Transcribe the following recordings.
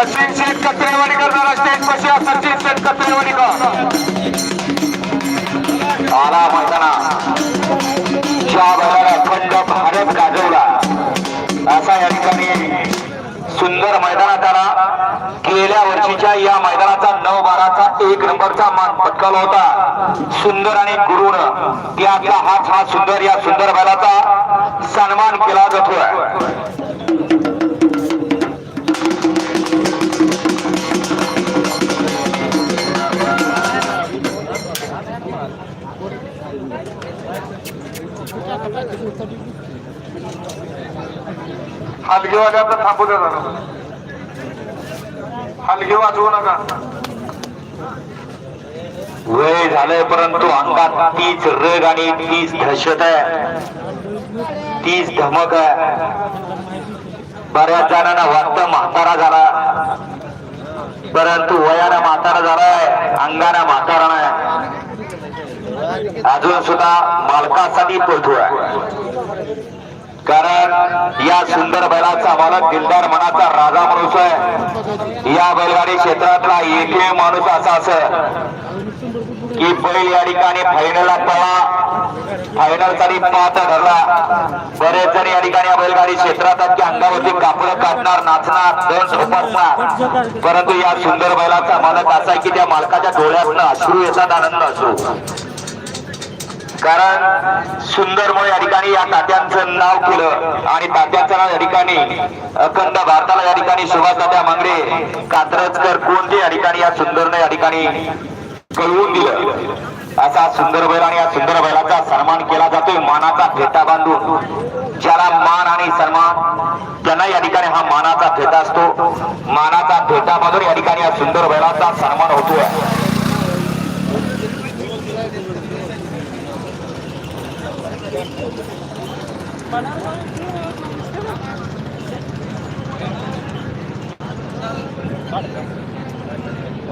सचिन शेठ कत्रेवाडीकर जरा स्टेज पशा या सचिन शेठ कत्रेवाडीकर आला मैदाना. ज्या बैलाला अखंड भारत गाजवला. असा या ठिकाणी सुंदर मैदानात आला गेल्या वर्षीच्या या मैदानाचा नऊ बाराचा एक नंबरचा मान पटकावला होता. सुंदर आणि गुरुण. त्यातला हाच हा सुंदर या सुंदर बैलाचा सन्मान केला जातोय. हलगेवाल्याचा थांबू द्या जरा. वाजवू नका. वय झालंय परंतु अंगात तीच रग आणि तीच दहशत आहे. तीच धमक आहे. बऱ्याच जणांना वाटत म्हातारा झाला. परंतु वयानं म्हातारा झालाय अंगाना म्हातारा नाही. अजून सुद्धा मालकासाठी पळतोय कारण या सुंदर बैलाचा मालक दिलदार मनाचा राजा माणूस आहे. या बैलगाडी क्षेत्रातला एकमेव माणूस असा असं की बैल या ठिकाणी फायनलला पळा. फायनलसाठी पाहता ठरला बरेच जण या ठिकाणी या बैलगाडी क्षेत्रात की अंगावरती कापड काढणार नाचणार दंड झोपटणार परंतु या सुंदर बैलाचा मालक असा आहे की त्या मालकाच्या डोळ्यातनं अश्रू येतात आनंद अश्रू कारण सुंदरमुळे या ठिकाणी या तात्यांचं नाव केलं. आणि तात्यांचं नाव या ठिकाणी अखंड भारताला या ठिकाणी सुभाष तात्या मांगरे कात्रजकर कोणते या ठिकाणी या सुंदरने या ठिकाणी कळवून दिलं. असा सुंदर बैल आणि या सुंदर बैलाचा सन्मान केला जातोय मानाचा फेटा बांधून. ज्याला मान आणि सन्मान त्यांना या ठिकाणी हा मानाचा फेटा असतो. मानाचा फेटा बांधून या ठिकाणी या सुंदर बैलाचा सन्मान होतोय.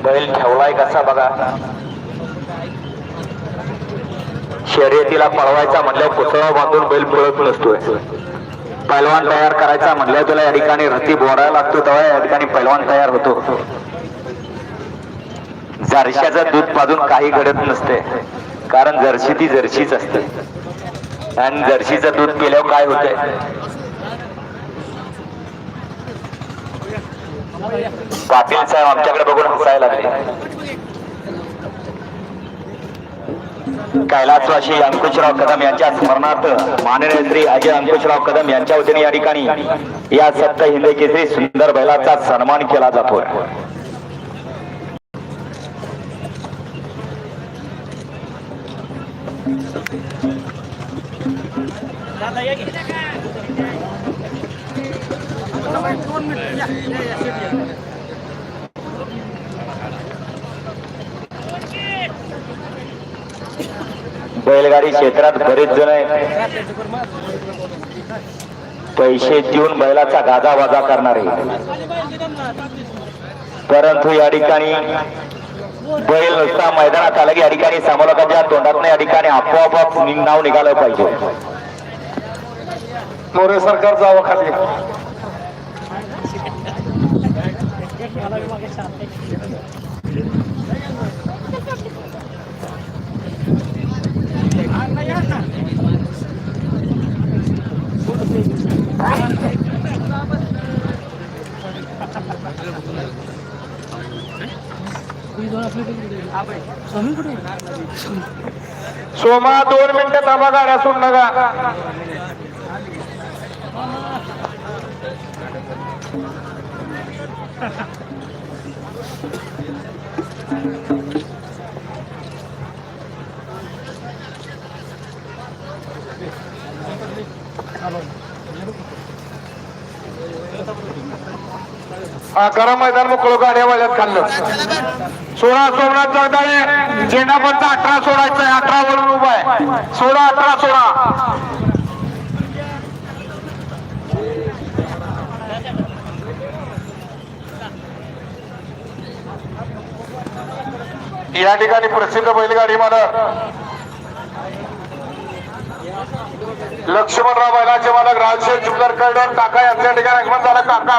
बैल ठेवलाय कसा बघा. शर्यतीला पळवायचा म्हटल्यावर पुसळा बांधून बैल पळत नसतोय पैलवान तयार करायचा म्हटल्यावर तुला या ठिकाणी रती बोरायला लागतो तेव्हा या ठिकाणी पैलवान तयार होतो. जरशाचं दूध पाजून काही घडत नसते कारण जर्शी ती जर्शीच असते. आणि जर्शीचं दूध केल्यावर काय होतंय? पाटील साहेब आमच्याकडे बघून हसायला लागले. कैलासवासी अंकुशराव कदम यांच्या स्मरणार्थ माननीय श्री अजय अंकुशराव कदम यांच्या वतीने या ठिकाणी या सप्त हिंदी केसरी सुंदर बैलाचा सन्मान केला जातोय बैलगाडी क्षेत्रात बरेच जण पैसे देऊन बैलाचा गाजावाजा करणारे. परंतु या ठिकाणी बैल नुसता मैदानात आला की या ठिकाणी समोरकाच्या तोंडात या ठिकाणी आपोआप नाव निघालं पाहिजे. मोरे सरकार जावं खाली. सोमा दोन मिनिटं थांबा गाड्या सोड नका हा करा मैदान मोकळ गाड्या वाल्यात खाल्लं. सोळा सोमनाथ जगदाळे झेंडापंच अठरा सोडायचा आहे अठरा वरून उभा आहे. सोळा अठरा सोळा. या ठिकाणी प्रसिद्ध बैलगाडी मालक लक्ष्मणराव बैलाचे मालक राजशेठ जुमदार कर्ड काका यांच्या ठिकाणी आगमन झालं. काका